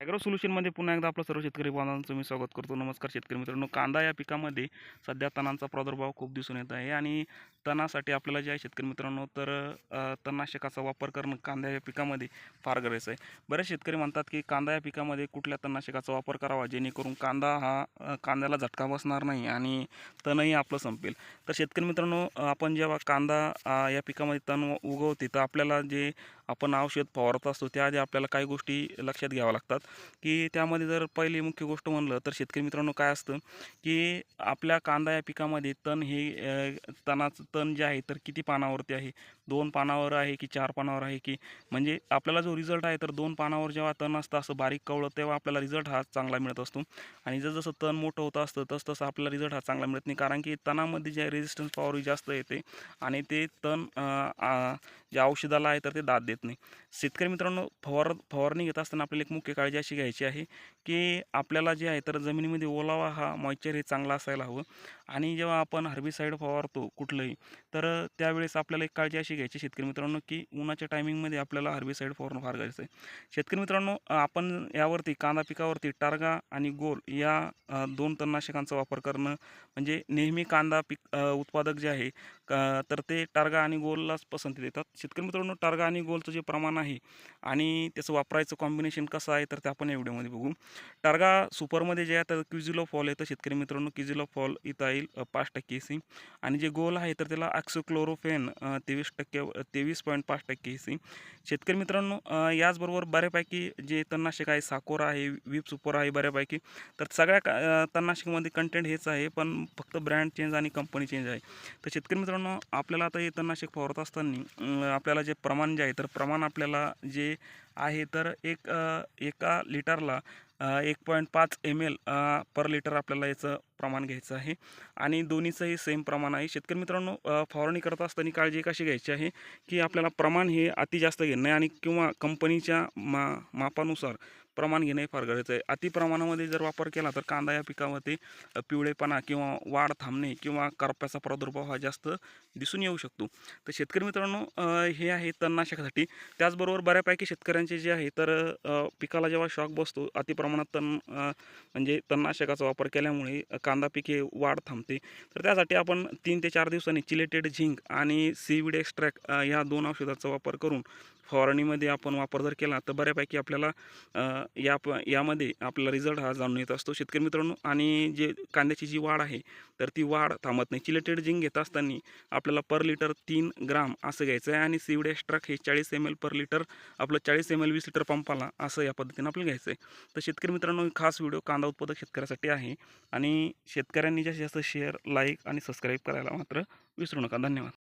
Agro सोल्युशनमध्ये पुन्हा एकदा आपलं सर्व शेतकरी बांधवांचं मी स्वागत करतो. नमस्कार शेतकरी मित्रांनो. कांदा या पिकामध्ये सध्या तणांचा प्रादुर्भाव खूप दिसून येत आहे आणि तणासाठी आपल्याला जे आहे शेतकरी मित्रांनो तर तणनाशकाचा वापर करणं कांदा या पिकामध्ये फार गरजेचं आहे. बरेच शेतकरी म्हणतात की कांदा या पिकामध्ये कुठल्या तणनाशकाचा वापर करावा? जेणेकरून कांदा हा कांद्याला झटका बसणार नाही आणि तणही आपलं संपेल. तर शेतकरी मित्रांनो आपण जेव्हा कांदा या पिकामध्ये तण उगवते तर आपल्याला जे आपण औषध फवारत असतो त्याआधी आपल्याला काही गोष्टी लक्षात घ्याव्या लागतात. की त्यामध्ये जर पहिली मुख्य गोष्ट म्हणलं तर शेतकरी मित्रांनो काय असतं की आपल्या कांदा या पिकामध्ये तण हे तणाचं तण जे आहे तर किती पानावरती आहे? दोन पानावर आहे की चार पानावर आहे की म्हणजे आपल्याला जो रिझल्ट आहे तर दोन पानावर जेव्हा तण असतं असं बारीक कवळं तेव्हा आपल्याला रिझल्ट हा चांगला मिळत असतो. आणि जर जसं तण मोठं होतं असतं तसं तसं आपल्याला रिझल्ट हा चांगला मिळत नाही. कारण की तणामध्ये जे रेजिस्टन्स पॉवर जास्त येते आणि ते तण जे औषधाला आहे तर ते दाद देत नाही. शेतकरी मित्रांनो फवार फवारणी घेत असताना आपल्याला एक मुख्य काळजी अशी घ्यायची आहे की आपल्याला जे आहे तर जमिनीमध्ये ओलावा हा मॉइश्चर हे चांगला असायला हवं. आणि जेव्हा आपण हर्बिसाईड फवारतो कुठलंही तर त्यावेळेस आपल्याला एक काळजी अशी घ्यायची शेतकरी मित्रांनो की उन्हाच्या टायमिंगमध्ये आपल्याला हर्बिसाईड फवारणं फार गरजेचं आहे. शेतकरी मित्रांनो आपण यावरती कांदा पिकावरती टारगा आणि गोल या दोन तणनाशकांचा वापर करणं म्हणजे नेहमी कांदा पिक उत्पादक जे आहे तर ते टारगा आणि गोललाच पसंती देतात. शेतकरी मित्रांनो टारगा आणि गोलचं जे प्रमाण आहे आणि त्याचं वापरायचं कॉम्बिनेशन कसं आहे तर आपण या व्हिडिओमध्ये बघू. टार्गा सुपरमध्ये जे आहे तर क्युझिलो फॉल येतं शेतकरी मित्रांनो क्युझिलो फॉल इथं येईल पाच टक्के सी आणि जे गोल आहे तर त्याला ॲक्सोक्लोरोफेन तेवीस टक्के तेवीस पॉईंट पाच टक्के सी शेतकरी मित्रांनो याचबरोबर बऱ्यापैकी जे तणनाशक आहे साकोरा आहे विप सुपर आहे बऱ्यापैकी. तर सगळ्या का कंटेंट हेच आहे पण फक्त ब्रँड चेंज आणि कंपनी चेंज आहे. तर शेतकरी मित्रांनो आपल्याला आता हे तणनाशक फवारत असताना आपल्याला जे प्रमाण जे आहे तर प्रमाण आपल्याला जे आहे तर एक एका लिटरला एक पॉईंट पाच एम एल पर लिटर आपल्याला याचं प्रमाण घ्यायचं आहे. आणि दोन्हीचंही सेम प्रमाण आहे. शेतकरी मित्रांनो फवारणी करत असताना काळजी कशी घ्यायची आहे की आपल्याला प्रमाण हे अति जास्त घेणं नाही आणि किंवा कंपनीच्या मा मापानुसार प्रमाण घेणे हे फार गरजेचं आहे. अतिप्रमाणामध्ये जर वापर केला तर कांदा या पिकामध्ये पिवळेपणा किंवा वाढ थांबणे किंवा करप्याचा प्रादुर्भाव हा जास्त दिसून येऊ शकतो. तर शेतकरी मित्रांनो हे आहे तणनाशकासाठी. त्याचबरोबर बऱ्यापैकी शेतकऱ्यांचे जे आहे तर पिकाला जेव्हा शॉक बसतो अतिप्रमाणात तण म्हणजे तणनाशकाचा वापर केल्यामुळे कांदा पिके वाढ थांबते. तर त्यासाठी आपण तीन ते चार दिवसांनी चिलेटेड झिंक आणि सीविड एक्स्ट्रॅक ह्या दोन औषधाचा वापर करून फवारणीमध्ये आपण वापर जर केला तर बऱ्यापैकी आपल्याला या प यामध्ये आपला रिझल्ट हा जाणून येत असतो. शेतकरी मित्रांनो आणि जे कांद्याची जी वाढ आहे तर ती वाढ थांबत नाही. चिलेटेड जिंक घेत असताना आपल्याला पर लिटर तीन ग्राम असं घ्यायचं आहे आणि सीवड एक्स्ट्राक हे चाळीस एम एल पर लिटर आपलं चाळीस एम एल वीस लिटर पंपाला असं या पद्धतीनं आपल्याला घ्यायचं आहे तर शेतकरी मित्रांनो खास व्हिडिओ कांदा उत्पादक शेतकऱ्यासाठी आहे आणि शेतकऱ्यांनी जास्तीत जास्त शेअर लाईक आणि सबस्क्राईब करायला मात्र विसरू नका. धन्यवाद.